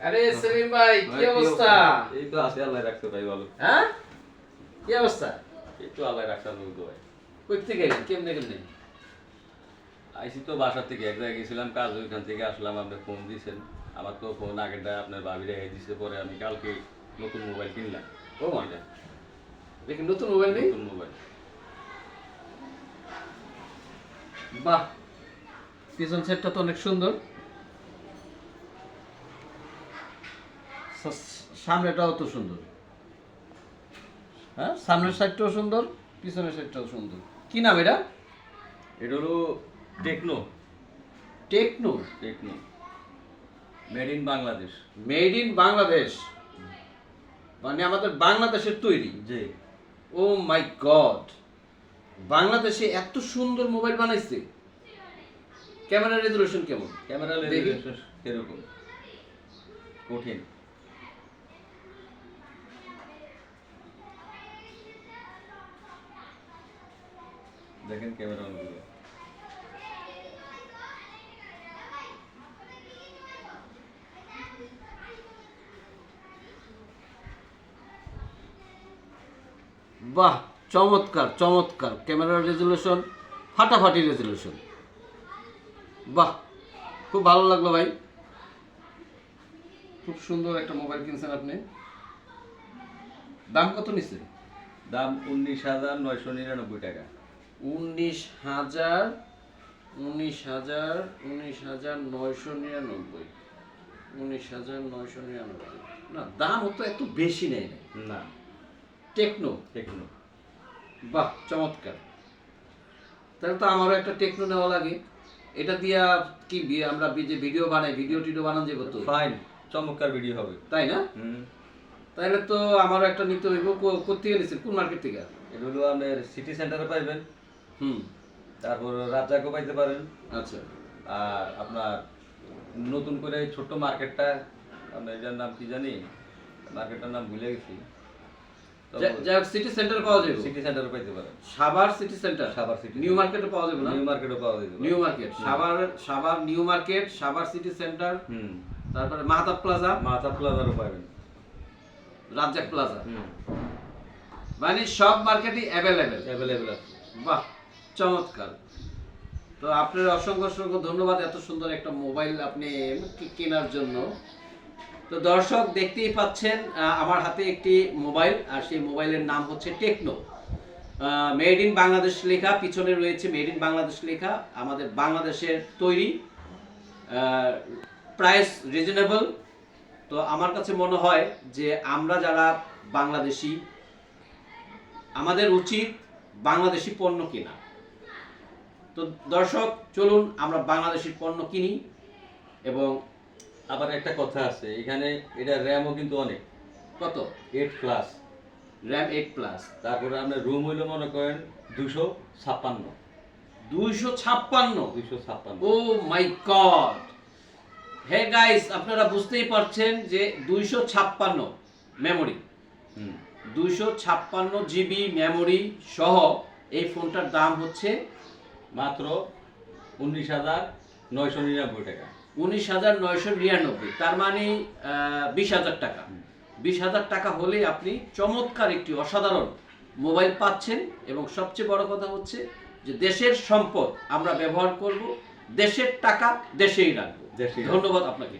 আরে সেলিম ভাই কি অবস্থা? এই তো আছে আল্লাহ রাখছে ভাই ভালো হ্যাঁ? কি অবস্থা? এই তো আল্লাহ রাখছে আমি ভাই। কই থেকে কেমনে কেমনে? আইসি তো বাসা থেকে এক জায়গায় গেছিলাম কাজ ওইখান থেকে আসলাম আপনি ফোন দিয়েছেন আমার তো ফোন আগেরটা আপনার ভাবি রেখে দিছে পরে আমি কালকে নতুন মোবাইল কিনলাম। ও মা। এটা, দেখি নতুন মোবাইল নেই? নতুন মোবাইল বাহ পিছন সেটটা তো অনেক সুন্দর। সামনেটাও তো সুন্দর। হ্যাঁ সামনের সাইডটাও সুন্দর পিছনের সাইডটাও সুন্দর। কি নাম এটা? এটা হলো Tecno. Tecno? Tecno. Made in Bangladesh made in Bangladesh মানে আমাদের বাংলাদেশের তৈরি? জি। ও মাই গড বাংলাদেশে এত সুন্দর মোবাইল বানাইছে। ক্যামেরা রেজলিউশন কেমন? ক্যামেরা। কীরকম কঠিন। দেখেন ক্যামেরা বাহ! চমৎকার চমৎকার। ক্যামেরার রেজলিউশন ফাটাফাটি রেজলিউশন বাহ খুব ভালো লাগল ভাই। খুব সুন্দর একটা মোবাইল কিনছেন আপনি। দাম কত নিচ্ছে দাম উনিশ হাজার নয়শো নিরানব্বই টাকা। উনিশ হাজার উনিশ হাজার উনিশ হাজার নয়শো নিরানব্বই। উনিশ হাজার নয়শো নিরানব্বই। না দাম তো এত বেশি নেই। না। না টেকনো টেকনো বাহ চমৎকার। তাহলে তো আমারও একটা টেকনো নেওয়া লাগে। এটা দিয়া কি আমরা যে ভিডিও বানাই ভিডিও টিডিও বানান যে কত ফাইন চমৎকার ভিডিও হবে। তাই না? তাহলে তো আমারও একটা নিতে হইব কো- কোত্থেকে নিচ্ছেন কোন মার্কেট থেকে? এটা হলো আপনার সিটি সেন্টারে পাইবেন। হুম। তারপর রাজ্জাকও পাইতে পারেন। আচ্ছা। আর আপনার নতুন করে ছোট্ট মার্কেটটা আপনার এটার নাম কি জানি? মার্কেটটার নাম ভুলে গেছি। সিটি সেন্টার পাওয়া যাবে। সিটি সেন্টারে পাইতে পারেন। Savar city centre Savar city new মার্কেটে পাওয়া যাবে না? নিউ মার্কেটও পাওয়া পারে। New market Savar Savar new market Savar city centre hmm. তারপরে মাহতাব প্লাজা প্লাজারও পাবেন। রাজ্জাক প্লাজা মানে সব মার্কেটই অ্যাভেলেবেল অ্যাভেলেবেল আছে। বাহ চমৎকার। তো আপনার অসংখ্য অসংখ্য ধন্যবাদ এত সুন্দর একটা মোবাইল আপনি কেনার জন্য। তো দর্শক দেখতেই পাচ্ছেন আমার হাতে একটি মোবাইল, আর সেই মোবাইলের নাম হচ্ছে টেকনো। মেড ইন বাংলাদেশ লেখা, পিছনে রয়েছে মেড ইন বাংলাদেশ লেখা, আমাদের বাংলাদেশের তৈরি প্রাইস রিজনেবল। তো আমার কাছে মনে হয় যে আমরা যারা বাংলাদেশি, আমাদের উচিত বাংলাদেশি পণ্য কেনা। তো দর্শক, চলুন আমরা বাংলাদেশি পণ্য কিনি এবং আবার একটা কথা আছে এখানে এটা র্যামও কিন্তু অনেক। কত? Eight plus RAM eight plus তারপরে আপনার রুম হইল মনে করেন দুশো ছাপ্পান্ন। দুইশো ছাপ্পান্ন? দুশো ছাপ্পান্ন। ও মাই গড হে গাইস আপনারা বুঝতেই পারছেন যে দুইশো ছাপ্পান্ন মেমোরি হুম। দুইশো ছাপ্পান্ন জিবি মেমোরি সহ এই ফোনটার দাম হচ্ছে মাত্র উনিশ হাজার নয়শো নিরানব্বই টাকা। উনিশ হাজার নয়শো নিরানব্বই। তার মানে বিশ হাজার টাকা। বিশ হাজার টাকা হলেই আপনি চমৎকার একটি অসাধারণ মোবাইল পাচ্ছেন এবং সবচেয়ে বড় কথা হচ্ছে যে দেশের সম্পদ আমরা ব্যবহার করব দেশের টাকা দেশেই রাখব। দেশেই রাখব। ধন্যবাদ আপনাকে।